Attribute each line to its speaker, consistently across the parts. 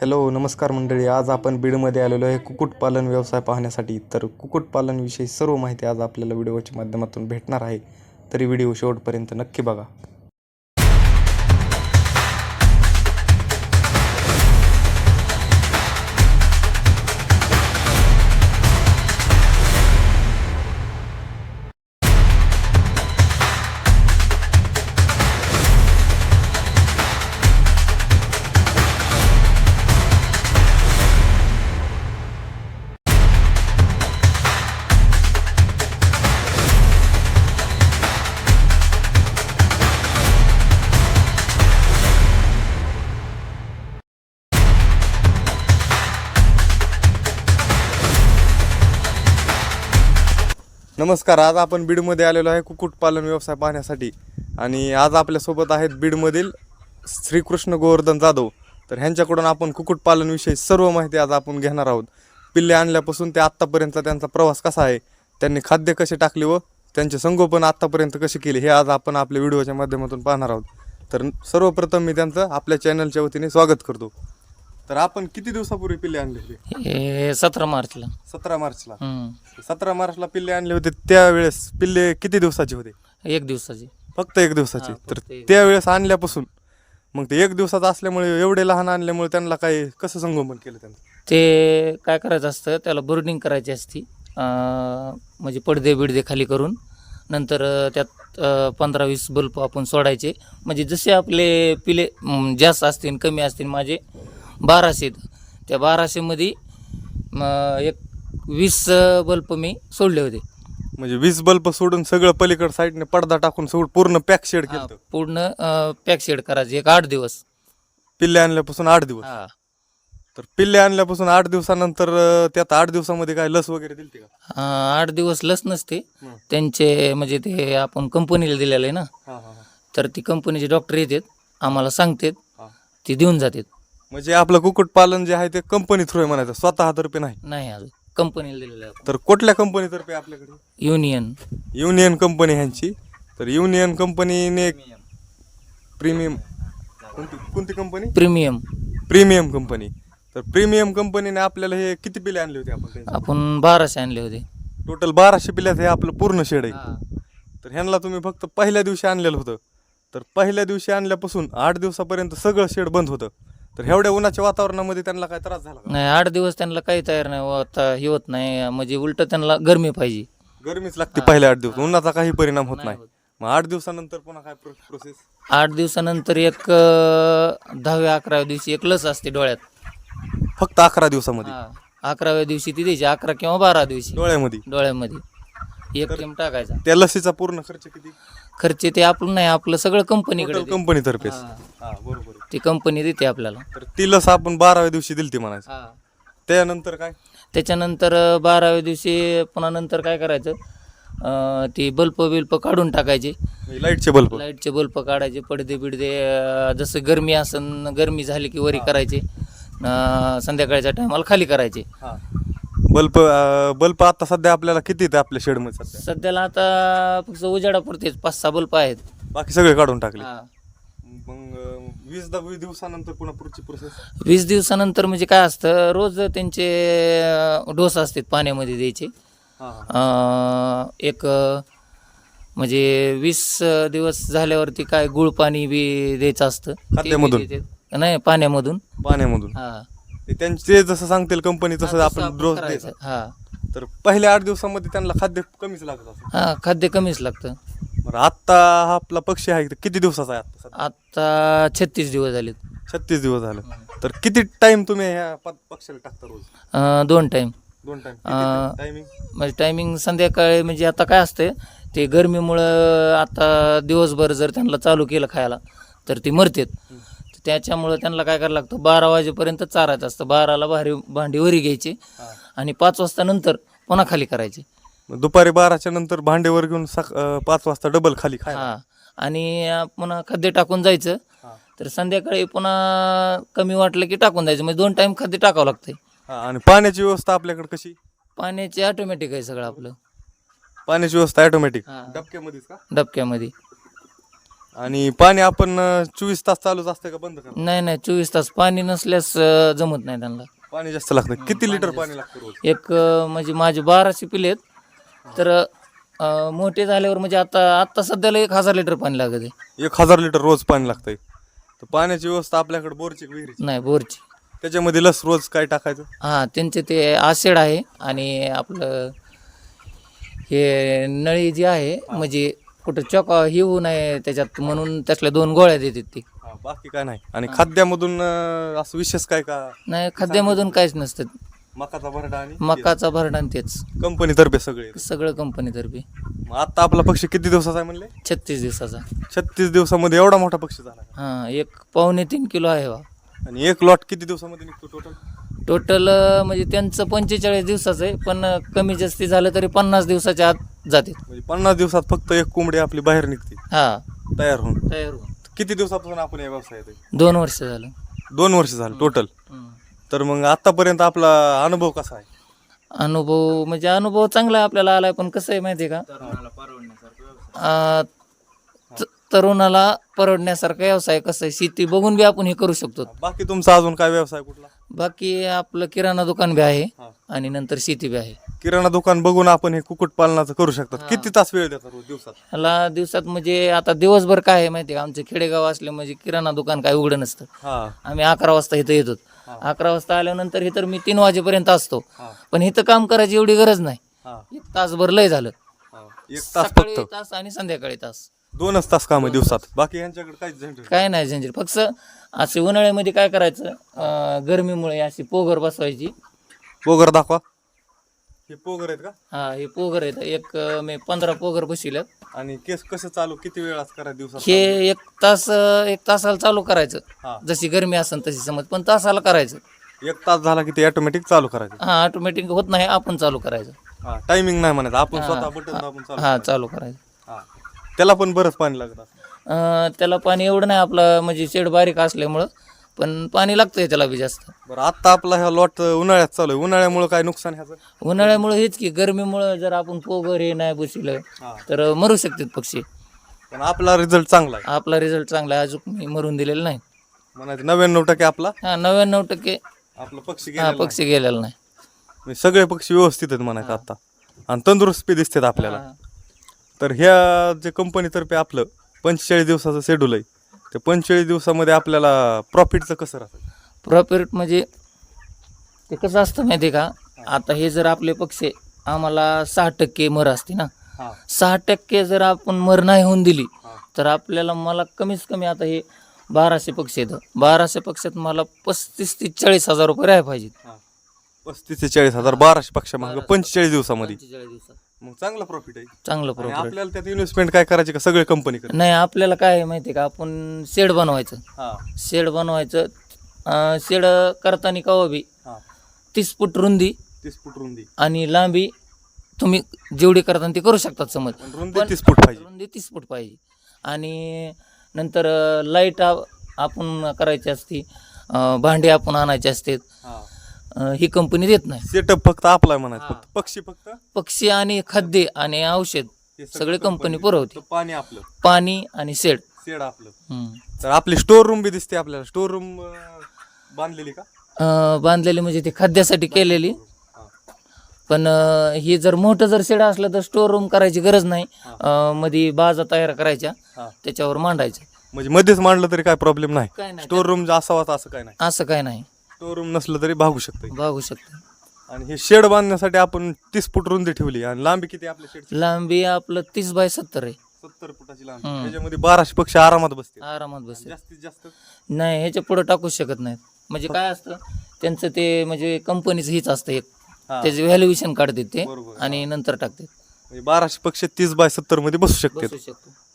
Speaker 1: Hello नमस्कार मंडळी. आज आपण बीडमध्ये आलेलो आहे कुक्कुटपालन व्यवसाय पाहण्यासाठी. तर कुक्कुटपालनविषयी सर्व माहिती आज आपल्याला व्हिडिओच्या माध्यमातून भेटणार आहे. तरी व्हिडिओ शेवटपर्यंत नक्की बघा. नमस्कार आज आपण बीडमध्ये आलेलो आहे कुक्कुटपालन व्यवसाय पाहण्यासाठी. आणि आज आपल्यासोबत आहेत बीडमधील श्रीकृष्ण गोवर्धन जाधव. तर ह्यांच्याकडून आपण कुक्कुटपालनविषयी सर्व माहिती आज आपण घेणार आहोत. पिल्ले आणल्यापासून ते आत्तापर्यंतचा त्यांचा प्रवास कसा आहे? त्यांनी खाद्य कसे टाकले व त्यांचे संगोपन आत्तापर्यंत कसे केले हे आज आपण आपल्या व्हिडिओच्या माध्यमातून पाहणार आहोत. तर सर्वप्रथम मी त्यांचं आपल्या चॅनलच्या वतीने स्वागत करतो. तर आपण किती दिवसापूर्वी पिल्ले आणले होते?
Speaker 2: हे सतरा मार्चला.
Speaker 1: सतरा मार्चला.
Speaker 2: हम्म.
Speaker 1: सतरा मार्चला पिल्ले आणले होते त्यावेळेस पिल्ले किती दिवसाचे होते?
Speaker 2: एक दिवसाची.
Speaker 1: फक्त एक दिवसाचे.
Speaker 2: हा,
Speaker 1: तर
Speaker 2: फक्त एक.
Speaker 1: त्यावेळेस आणल्यापासून मग ते एक दिवसाचं असल्यामुळे एवढे लहान आणल्यामुळे त्यांना काय कसं संगोपन केलं त्यांचं
Speaker 2: ते काय करायचं असतं त्याला बुर्डिंग करायची असती अं, म्हणजे पडदे बिडदे खाली करून. नंतर अं, त्यात पंधरा वीस बल्ब आपण सोडायचे. म्हणजे जसे आपले पिले जास्त असतील कमी असतील माझे बाराशे. त्या बाराशेमध्ये एक वीस बल्ब मी सोडले होते.
Speaker 1: म्हणजे वीस बल्ब सोडून सगळं पलीकड साईडने पडदा टाकून सगळं पूर्ण पॅक शेड केलं
Speaker 2: पूर्ण पॅक शेड करायचे एक आठ दिवस.
Speaker 1: पिल्ले आणल्यापासून आठ दिवस.
Speaker 2: हा.
Speaker 1: तर पिल्ले आणल्यापासून आठ दिवसानंतर त्यात आठ दिवसामध्ये काय लस वगैरे दिली का?
Speaker 2: आठ दिवस लस नसते. त्यांचे म्हणजे ते आपण कंपनीला दिलेलं आहे ना. तर ती कंपनीचे डॉक्टर येतात आम्हाला सांगतात. ते देऊन जातात.
Speaker 1: म्हणजे आपलं कुक्कुटपालन जे आहे ते कंपनी थ्रू आहे म्हणायचं. स्वतः तर्फे नाही.
Speaker 2: नाही अजून. कंपनीला दिलेलं आहे.
Speaker 1: तर कुठल्या कंपनीतर्फे आपल्याकडे?
Speaker 2: युनियन
Speaker 1: युनियन कंपनी ह्यांची. तर युनियन कंपनीने प्रीमियम कोणती कोणती कंपनी
Speaker 2: प्रीमियम
Speaker 1: प्रीमियम कंपनी तर प्रीमियम कंपनीने आपल्याला हे किती पिले आणले होते आपण?
Speaker 2: आपण बाराशे आणले होते.
Speaker 1: टोटल बाराशे पिल्यात हे आपलं पूर्ण शेड आहे. तर ह्यांना तुम्ही फक्त पहिल्या दिवशी आणलेलं होतं. तर पहिल्या दिवशी आणल्यापासून आठ दिवसापर्यंत सगळं शेड बंद होतं. तर एवढ्या उन्हाच्या वातावरणामध्ये त्यांना काय त्रास झाला का?
Speaker 2: नाही आठ दिवस त्यांना काही तयार नाही होता हे होत नाही. म्हणजे उलट त्यांना गरमी पाहिजे.
Speaker 1: गरमीच लागते पहिल्या आठ दिवस. उन्हाचा काही परिणाम होत
Speaker 2: नाही.
Speaker 1: मग आठ दिवसानंतर पुन्हा काय प्रोसेस
Speaker 2: आठ दिवसानंतर एक अं, दहाव्या अकराव्या दिवशी एक लस असते डोळ्यात.
Speaker 1: फक्त अकरा दिवसामध्ये?
Speaker 2: हा. अकराव्या दिवशी ती द्यायची अकरा किंवा बारा दिवशी.
Speaker 1: डोळ्यामध्ये?
Speaker 2: डोळ्यामध्ये. एक टीम टाकायचा.
Speaker 1: त्या लसीचा पूर्ण खर्च किती?
Speaker 2: खर्च ते आपलं नाही आपलं सगळं कंपनीकडे
Speaker 1: कंपनीतर्फे
Speaker 2: हा.
Speaker 1: हा बरोबर. आहे.
Speaker 2: ती कंपनी देते आपल्याला.
Speaker 1: तर ती लस आपण बाराव्या दिवशी दिली ती म्हणायचं त्यानंतर काय?
Speaker 2: त्याच्यानंतर अं, बाराव्या दिवशी पुन्हा नंतर काय करायचं? अं, ती बल्ब बिल्प काढून टाकायचे.
Speaker 1: लाईटचे बल्ब
Speaker 2: लाईटचे बल्ब काढायचे पडदे बिडदे अं, जसं गरमी असन गरमी झाली की वरी करायचे. अं, संध्याकाळच्या टायमाला खाली करायचे.
Speaker 1: बल्ब बल्ब आता सध्या आपल्याला किती आहेत आपल्या शेडमध्ये सध्या?
Speaker 2: सध्याला आता फक्त उजाडापुरतेच पाच सहा बल्ब आहेत.
Speaker 1: बाकी सगळे काढून टाकले.
Speaker 2: हा.
Speaker 1: मग अं, वीस दहा दिवसानंतर पुन्हा पुढची प्रोसेस
Speaker 2: वीस दिवसानंतर म्हणजे काय असतं रोज त्यांचे अं, डोस असतात पाण्यामध्ये द्यायचे. अं, एक अं, म्हणजे वीस अं, दिवस झाल्यावरती काय गुळ पाणी बी द्यायचं असतं. ते बी
Speaker 1: खाद्यामधून?
Speaker 2: देतात. नाही पाण्यामधून.
Speaker 1: पाण्यामधून.
Speaker 2: हा.
Speaker 1: ते त्यांचे जसं सांगतील कंपनी तसं आपण डोस
Speaker 2: करायचं.
Speaker 1: द्यायचा
Speaker 2: हा.
Speaker 1: तर पहिल्या आठ दिवसामध्ये त्यांना खाद्य कमीच लागत असं
Speaker 2: हा खाद्य कमीच लागतं.
Speaker 1: बरं आत्ता हा आपला पक्षी आहे तो किती दिवसाचा आहे आता सध्या?
Speaker 2: आता छत्तीस दिवस झालेत.
Speaker 1: छत्तीस दिवस झालं तर किती टाइम तुम्ही ह्या प- पक्षाला टाकता रोज?
Speaker 2: अं, दोन टाईम
Speaker 1: दोन टाइम
Speaker 2: अं,
Speaker 1: टायमिंग
Speaker 2: म्हणजे टायमिंग संध्याकाळी म्हणजे आता काय असतं ते गरमीमुळं आता दिवसभर जर त्यांना चालू केलं खायला तर ती मरतात. त्याच्यामुळं त्यांना काय करायला लागतं? बारा वाजेपर्यंत चारायचं असतं. बाराला भारी भांडी वरी घ्यायची आणि पाच वाजता नंतर पुन्हा खाली करायची.
Speaker 1: दुपारी बाराच्या नंतर भांडेवर घेऊन सक- अं, पाच वाजता डबल खाली खाय
Speaker 2: हा. आणि अं, पुन्हा खाद्य टाकून जायचं. तर संध्याकाळी पुन्हा कमी वाटलं की टाकून जायचं. म्हणजे दोन टाइम खाद्य टाकावं लागतंय.
Speaker 1: आणि पाण्याची व्यवस्था आपल्याकडे कशी?
Speaker 2: पाण्याचे ऑटोमॅटिक आहे सगळं आपलं.
Speaker 1: पाण्याची व्यवस्था ऑटोमॅटिक
Speaker 2: हा.
Speaker 1: डबक्यामध्येच का?
Speaker 2: डबक्यामध्ये.
Speaker 1: आणि पाणी आपण चोवीस तास चालूच असतं का बंद करतो
Speaker 2: नाही नाही चोवीस तास पाणी नसल्यास अं, जमत नाही त्यांना.
Speaker 1: पाणी जास्त लागतं. किती लिटर पाणी लागतं रोज?
Speaker 2: एक अं, म्हणजे माझे बाराशे पिले आहेत. तर अं, मोठे झाल्यावर म्हणजे आता आत्ता सध्याला एक हजार लिटर पाणी लागत आहे.
Speaker 1: एक हजार लिटर रोज पाणी लागतंय. तर पाण्याची व्यवस्था आपल्याकडे बोरची का विहिरीची?
Speaker 2: नाही बोरची.
Speaker 1: त्याच्यामध्ये लस रोज काय टाकायचं?
Speaker 2: हां त्यांचे ते आसेड आहे आणि आपलं हे नळी जी आहे म्हणजे कुठं चॉक हे होऊ नये त्याच्यात म्हणून त्यातल्या दोन गोळ्या देतात ते.
Speaker 1: हा, बाकी काय नाही. आणि खाद्यामधून अं, असं विशेष काय का
Speaker 2: नाही खाद्यामधून काहीच नसतं.
Speaker 1: मकाचा भरडा आणि
Speaker 2: मकाचा भरडा आणि तेच.
Speaker 1: कंपनीतर्फे सगळे.
Speaker 2: सगळं कंपनीतर्फे
Speaker 1: मग आता आपला पक्षी किती दिवसाचा आहे म्हणले?
Speaker 2: छत्तीस दिवसाचा.
Speaker 1: छत्तीस दिवसामध्ये एवढा मोठा पक्षी झाला का?
Speaker 2: हां एक पावणे तीन किलो आहे बा.
Speaker 1: आणि एक लॉट किती दिवसामध्ये निघतो टोटल
Speaker 2: टोटल म्हणजे त्यांचं पंचेचाळीस दिवसाचं आहे पण कमी जास्ती झालं तरी पन्नास दिवसाच्या आत जाते.
Speaker 1: म्हणजे पन्नास दिवसात फक्त एक कोंबडी आपली बाहेर निघते.
Speaker 2: हां.
Speaker 1: तयार होऊन.
Speaker 2: तयार होऊन.
Speaker 1: किती दिवसापासून आपण या व्यवसायात आहे?
Speaker 2: दोन वर्ष झालं.
Speaker 1: दोन वर्ष झालं टोटल
Speaker 2: हम्म.
Speaker 1: तर मग आतापर्यंत आपला अनुभव कसा आहे?
Speaker 2: अनुभव म्हणजे अनुभव चांगला आहे आपल्याला आलाय पण कसं आहे माहिती आहे का अं, त- तरुणाला परवडण्यासारखा व्यवसाय कसं आहे? शेती बघून बी आपण हे करू शकतो.
Speaker 1: बाकी तुमचा अजून काय व्यवसाय कुठला?
Speaker 2: बाकी आपलं किराणा दुकान बी आहे
Speaker 1: हा.
Speaker 2: आणि नंतर शेती बी आहे.
Speaker 1: किराणा दुकान बघून आपण हे कुक्कुट पालनाचं करू शकतात. किती तास वेळ देतात रोज दिवसात?
Speaker 2: ह्याला दिवसात म्हणजे आता दिवसभर काय आहे माहिती आहे का? आमचं खेडेगाव असले म्हणजे किराणा दुकान काय उघडं नसतं.
Speaker 1: हा.
Speaker 2: आम्ही अकरा वाजता इथं येतो. अकरा वाजता आल्यानंतर इथं मी तीन वाजेपर्यंत असतो.
Speaker 1: हा.
Speaker 2: पण इथं काम करायची एवढी गरज नाही.
Speaker 1: हा.
Speaker 2: एक तासभर लय झालं.
Speaker 1: हा. एक तास
Speaker 2: सकाळी
Speaker 1: फक्त.
Speaker 2: तास आणि संध्याकाळी तास.
Speaker 1: दोनच तास काम आहे दिवसात. बाकी यांच्याकडे काहीच झंझट
Speaker 2: काय नाही झंझट. फक्त असे उन्हाळ्यामध्ये काय करायचं? अं, गरमीमुळे अशी पोगर बसवायची.
Speaker 1: पोगर दाखवा. हे पोगर आहेत का?
Speaker 2: हा हे पोगर आहेत. एक अं, मी पंधरा पोगर बसविल्यात.
Speaker 1: आणि केस कसं चालू? किती वेळ करायचं दिवसात?
Speaker 2: हे एक तास अं, एक तासाला चालू करायचं. जशी गरमी असेल तशी समज. पण तासाला करायचं.
Speaker 1: एक तास झाला की ते ऑटोमॅटिक चालू करायचं.
Speaker 2: हा ऑटोमॅटिक होत नाही आपण चालू करायचं.
Speaker 1: हा टायमिंग नाही म्हणायचं आपण स्वतः बटन दाबून चालू
Speaker 2: हा चालू करायचं.
Speaker 1: त्याला पण बरंच पाणी लागत
Speaker 2: अं, त्याला पाणी एवढं नाही आपलं म्हणजे शेड बारीक असल्यामुळं पण पाणी लागतंय त्याला बी जास्त.
Speaker 1: बरं आता आपला ह्या लॉट उन्हाळ्यात चालू आहे. उन्हाळ्यामुळे काय नुकसान ह्याचं?
Speaker 2: उन्हाळ्यामुळे हेच की गरमीमुळं जर आपण पोगर हे नाही बसलं
Speaker 1: हा.
Speaker 2: तर मरू शकतात पक्षी.
Speaker 1: पण आपला रिझल्ट चांगला आहे.
Speaker 2: आपला रिझल्ट चांगला आहे अजून मी मरून दिलेला नाही.
Speaker 1: म्हणायचं नव्याण्णव टक्के आपला?
Speaker 2: हा नव्याण्णव टक्के.
Speaker 1: आपला पक्षी
Speaker 2: हा पक्षी गेलेला नाही.
Speaker 1: म्हणजे सगळे पक्षी व्यवस्थित आहेत म्हणायचं आता. आणि तंदुरुस्ती दिसतात आपल्याला.
Speaker 2: हा.
Speaker 1: तर ह्या जे कंपनीतर्फे आपलं पंचेचाळीस दिवसाचं शेड्यूल आहे ते पंचेचाळीस दिवसामध्ये आपल्याला प्रॉफिटचं कसं राहतं?
Speaker 2: प्रॉफिट म्हणजे ते कसं असतं माहिती आहे का आता हे जर आपले पक्षी आम्हाला सहा टक्के मर असते ना?
Speaker 1: हा.
Speaker 2: सहा टक्के जर आपण मर नाही होऊन दिली
Speaker 1: हा.
Speaker 2: तर आपल्याला मला कमीत कमी आता हे बाराशे पक्षी आहेत. बाराशे पक्षात मला पस्तीस ते चाळीस हजार रुपये राहाय पाहिजेत.
Speaker 1: पस्तीस ते चाळीस हजार बाराशे पक्षा मागं पंचेचाळीस दिवसामध्ये.
Speaker 2: पंचेचाळीस दिवसात.
Speaker 1: मग चांगलं प्रॉफिट आहे.
Speaker 2: चांगलं
Speaker 1: आणि
Speaker 2: प्रॉफिट
Speaker 1: आपल्याला त्यात इन्व्हेस्टमेंट काय करायची का सगळे कंपनी
Speaker 2: नाही आपल्याला काय आहे माहिती आहे का? आपण शेड बनवायचं.
Speaker 1: हा.
Speaker 2: शेड बनवायचं. अं, शेड करताना कवा बी
Speaker 1: हा.
Speaker 2: तीस फूट रुंदी
Speaker 1: तीस फूट रुंदी.
Speaker 2: आणि लांबी तुम्ही जेवढी करताना ते करू शकतात समज.
Speaker 1: पण रुंदी तीस फूट पाहिजे.
Speaker 2: रुंदी तीस फूट पाहिजे. आणि नंतर लाइट आपण करायची असती अं, भांडी आपण आणायची असते
Speaker 1: हा.
Speaker 2: अं, ही कंपनी देत नाही.
Speaker 1: सेटअप फक्त आपला म्हणायचं. फक्त पक्षी फक्त?
Speaker 2: पक्षी आणि खाद्य आणि औषध
Speaker 1: हे
Speaker 2: सगळे कंपनी पुरवते.
Speaker 1: तर पाणी आपलं.
Speaker 2: पाणी आणि शेड
Speaker 1: शेड आपलं.
Speaker 2: हम्म.
Speaker 1: तर आपली स्टोर रूम बी दिसते आपल्याला. स्टोर रूम बांधलेली का?
Speaker 2: अं, बांधलेली म्हणजे ती खाद्यासाठी केलेली.
Speaker 1: हा.
Speaker 2: पण अं, हे जर मोठं जर शेड असलं तर स्टोर रूम करायची गरज नाही. अं, मध्ये बाजा तयार करायच्या.
Speaker 1: हा.
Speaker 2: त्याच्यावर मांडायचं
Speaker 1: म्हणजे मध्येच मांडलं तरी काय प्रॉब्लेम नाही.
Speaker 2: काय नाही.
Speaker 1: स्टोर रूम असावाच असं काय नाही.
Speaker 2: असं काय नाही.
Speaker 1: स्टोर रूम नसलं तरी भागू शकतं
Speaker 2: बघू शकतो
Speaker 1: आणि हे शेड बांधण्यासाठी आपण तीस फूट रुंदी ठेवली आणि लांबी किती आपल्या शेडची?
Speaker 2: लांबी आपलं तीस बाय सत्तर आहे.
Speaker 1: सत्तर फुटाची लांबी. त्याच्यामध्ये बाराशे पक्षी आरामात बसते
Speaker 2: आरामात बसेल
Speaker 1: जास्तीत जास्त?
Speaker 2: नाही ह्याच्या पुढे टाकूच शकत नाहीत. म्हणजे काय असतं त्यांचं ते म्हणजे कंपनीचं हीच असतं एक.
Speaker 1: हा.
Speaker 2: त्याचे व्हॅल्युएशन काढतात ते
Speaker 1: बरोबर.
Speaker 2: आणि नंतर टाकतात.
Speaker 1: म्हणजे बाराशे पक्षी तीस बाय सत्तरमध्ये बसू
Speaker 2: शकतो.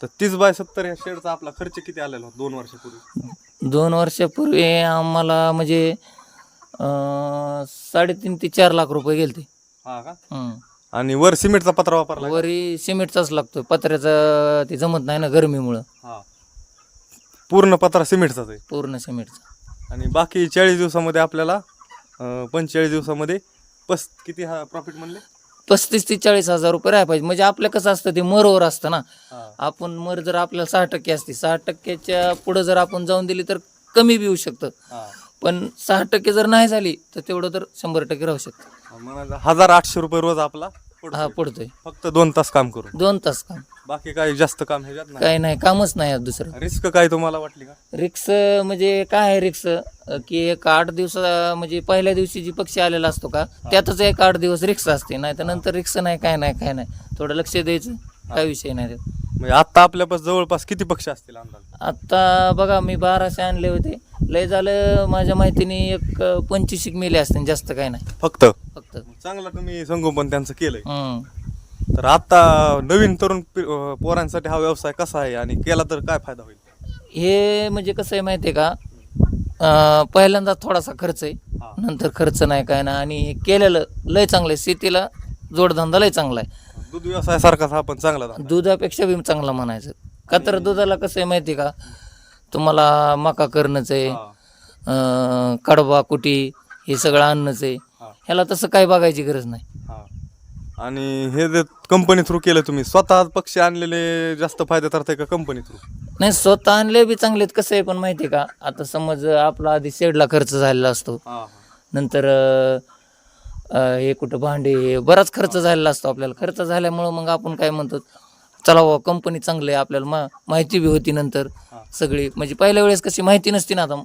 Speaker 1: तर तीस बाय सत्तर ह्या शेडचा आपला खर्च किती आलेला होता दोन वर्षापूर्वी?
Speaker 2: दोन वर्षापूर्वी आम्हाला म्हणजे अं, साडेतीन ते चार लाख रुपये गेले ते
Speaker 1: हा का? आणि वर सिमेंटचा पत्रा वापरला का?
Speaker 2: वरी सिमेंटचाच लागतो पत्र्याचा ते जमत नाही ना गरमीमुळं.
Speaker 1: हा. पूर्ण पत्रा सिमेंटचाच आहे.
Speaker 2: पूर्ण सिमेंटचा.
Speaker 1: आणि बाकी चाळीस दिवसामध्ये आपल्याला पंचेचाळीस दिवसामध्ये पस किती हा प्रॉफिट म्हणले?
Speaker 2: पस्तीस ते चाळीस हजार रुपये राहायला पाहिजे. म्हणजे आपलं कसं असतं ते मरवर असतं ना. आपण मर जर आपल्याला सहा टक्के असते सहा टक्क्याच्या पुढं जर आपण जाऊन दिली तर कमी बी येऊ शकतं. पण सहा टक्के जर नाही झाली तर तेवढं तर शंभर टक्के राहू शकतं.
Speaker 1: हजार आठशे रुपये रोज आपला.
Speaker 2: हा पडतोय.
Speaker 1: फक्त दोन तास काम करून.
Speaker 2: दोन तास काम.
Speaker 1: बाकी काही जास्त काम ह्याच्यात नाही.
Speaker 2: काही नाही कामच नाही दुसरं.
Speaker 1: रिस्क काय तुम्हाला वाटली का?
Speaker 2: रिक्स म्हणजे काय आहे रिक्स की एक आठ दिवस म्हणजे पहिल्या दिवशी जी पक्षी आलेला असतो का त्यातच एक आठ दिवस रिक्स असते. नाही तर नंतर रिक्स नाही काय नाही काय नाही. थोडं लक्ष द्यायचं. काय विषय नाही त्यात.
Speaker 1: म्हणजे आता आपल्यापास जवळपास किती पक्षी असतील अंदाज?
Speaker 2: आता बघा मी बाराशे आणले होते. लय झालं माझ्या माहितीने एक पंचवीस मेले असते जास्त काय नाही.
Speaker 1: फक्त?
Speaker 2: फक्त.
Speaker 1: चांगलं तुम्ही संगोपन त्यांचं केलंय.
Speaker 2: हम्म.
Speaker 1: तर आता नवीन तरुण पि- अं, पोरांसाठी हा व्यवसाय कसा आहे आणि केला तर काय फायदा होईल?
Speaker 2: हे म्हणजे कसं आहे माहिती आहे का? अं, पहिल्यांदा थोडासा खर्च आहे.
Speaker 1: हा.
Speaker 2: नंतर खर्च नाही काय नाही. आणि हे केलेलं लय चांगलं आहे. शेतीला जोडधंदा लय चांगला आहे.
Speaker 1: दूध व्यवसायासारखाच हा पण चांगला धंदा.
Speaker 2: दुधापेक्षा बी चांगलं म्हणायचं. का तर दुधाला कसं आहे माहिती आहे का? तुम्हाला मका करणंच आहे. कडबा कुटी हे सगळं आणणंच आहे. ह्याला तसं काही बघायची गरज नाही.
Speaker 1: आणि हे जे कंपनी थ्रू केलं तुम्ही स्वतः पक्षी आणलेले जास्त फायदा ठरते का कंपनी थ्रू
Speaker 2: नाही स्वतः आणले बी चांगलेत कसं आहे पण माहिती आहे का? आता समज आपला आधी शेडला खर्च झालेला असतो. नंतर अं, हे कुठं भांडे हे बराच खर्च झालेला असतो आपल्याला. खर्च झाल्यामुळं मग आपण काय म्हणतो चला बाबा कंपनी चांगली आहे आपल्याला मा माहिती बी होती नंतर. सगळी. म्हणजे पहिल्या वेळेस कशी माहिती नसती ना आता.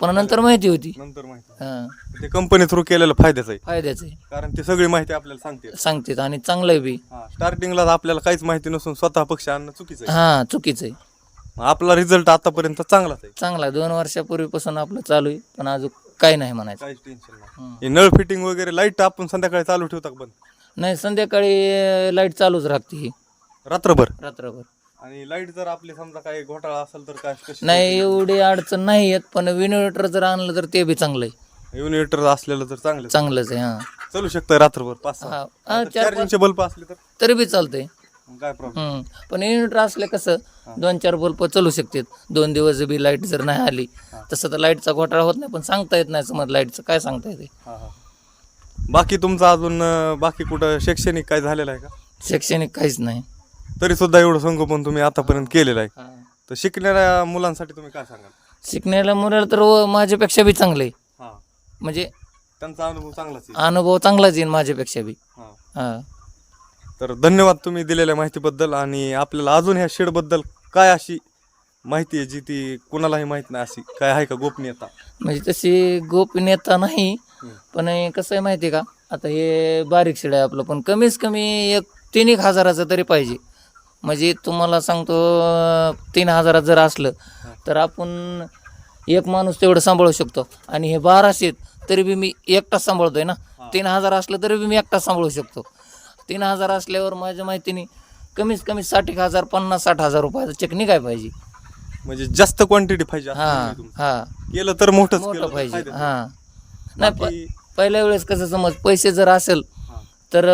Speaker 2: पण नंतर माहिती होती.
Speaker 1: नंतर माहिती.
Speaker 2: हां.
Speaker 1: ते कंपनी थ्रू केलेलं फायद्याचं आहे.
Speaker 2: फायद्याचं आहे.
Speaker 1: कारण ती सगळी माहिती आपल्याला सांगते.
Speaker 2: सांगतेत आणि चांगलं आहे बी
Speaker 1: स्टार्टिंगला आपल्याला काहीच माहिती नसून स्वतः पक्षी आणणं चुकीचं आहे.
Speaker 2: हां चुकीचं आहे.
Speaker 1: मग आपला रिझल्ट आतापर्यंत चांगलाच आहे.
Speaker 2: चांगला आहे. दोन वर्षापूर्वीपासून आपलं चालू आहे पण अजून काही नाही म्हणायचं.
Speaker 1: काहीच टेन्शन नाही.
Speaker 2: हं.
Speaker 1: नळ फिटिंग वगैरे लाइट आपण संध्याकाळी चालू ठेवतात बंद?
Speaker 2: नाही संध्याकाळी लाइट चालूच राहते ही.
Speaker 1: रात्रभर.
Speaker 2: रात्रभर.
Speaker 1: आणि लाइट जर आपली समजा काही घोटाळा असेल तर काय कशी
Speaker 2: नाही एवढी अडचण नाही येत पण विनोवेटर जर आणलं तर ते बी चांगलं आहे
Speaker 1: युनिटर असलेलं तर चांगलं
Speaker 2: चांगलंच आहे हां.
Speaker 1: चालू शकतं रात्रभर पाच
Speaker 2: हा.
Speaker 1: सहा
Speaker 2: हा, चार
Speaker 1: चार्जिंगचे बल्ब असले तर?
Speaker 2: तरी बी चालतंय.
Speaker 1: मग काय प्रॉब्लेम
Speaker 2: हम्म. पण इन्व्हर्टर असलं कसं दोन चार बल्ब चालू शकतात. दोन दिवस बी लाइट जर नाही आली तसं तर लाईटचा घोटाळा होत नाही पण सांगता येत नाही समज लाईटचं काय सांगता येते?
Speaker 1: बाकी तुमचं अजून अं, बाकी कुठं शैक्षणिक काय झालेलं आहे का?
Speaker 2: शैक्षणिक काहीच नाही.
Speaker 1: तरी सुद्धा एवढं संगोपन तुम्ही आतापर्यंत केलेलं आहे. तर शिकणाऱ्या मुलांसाठी तुम्ही काय सांगाल?
Speaker 2: शिकण्याला मुलाला तर व- माझ्यापेक्षा बी चांगलं आहे.
Speaker 1: हा.
Speaker 2: म्हणजे
Speaker 1: त्यांचा अनुभव चांगलाच आहे
Speaker 2: अनुभव चांगलाच येईल माझ्यापेक्षा बी.
Speaker 1: हा.
Speaker 2: हां.
Speaker 1: तर धन्यवाद तुम्ही दिलेल्या माहितीबद्दल आणि आपल्याला अजून ह्या शेडबद्दल काय अशी माहिती आहे जी ती कुणालाही माहीत नाही अशी? काय आहे का गोपनीयता?
Speaker 2: म्हणजे तशी गोपनीयता नाही पण हे कसं आहे माहिती आहे का? आता हे बारीक शेड आहे आपलं पण कमीच कमी एक तीन एक हजाराचं तरी पाहिजे. म्हणजे तुम्हाला सांगतो तीन हजारात जर असलं तर आपण एक माणूस तेवढं सांभाळू शकतो आणि हे बाराशे तरी बी मी एकटाच सांभाळतोय ना तीन हजार असलं तरी बी मी एकटाच सांभाळू शकतो तीन हजार असल्यावर माझ्या माहितीने कमीत कमी साठ एक हजार पन्नास साठ हजार रुपयाचं चेक निघाय पाहिजे
Speaker 1: म्हणजे जास्त क्वांटिटी पाहिजे
Speaker 2: हां. हां
Speaker 1: केलं तर मोठंच
Speaker 2: मोठं
Speaker 1: तर
Speaker 2: पाहिजे. हां नाही पहिल्या वेळेस कसं समज पैसे जर असेल. तर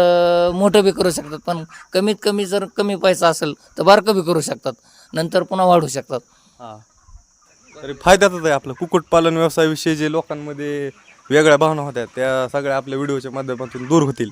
Speaker 2: मोठं बी करू शकतात. पण कमीत कमी जर कमी पैसा असेल तर बारकं बी करू शकतात. नंतर पुन्हा वाढू शकतात.
Speaker 1: हा. तरी फायद्यातच आहे आपलं कुक्कुटपालन व्यवसायाविषयी जे लोकांमध्ये वेगळ्या भावना होत्या त्या सगळ्या आपल्या व्हिडिओच्या माध्यमातून दूर होतील.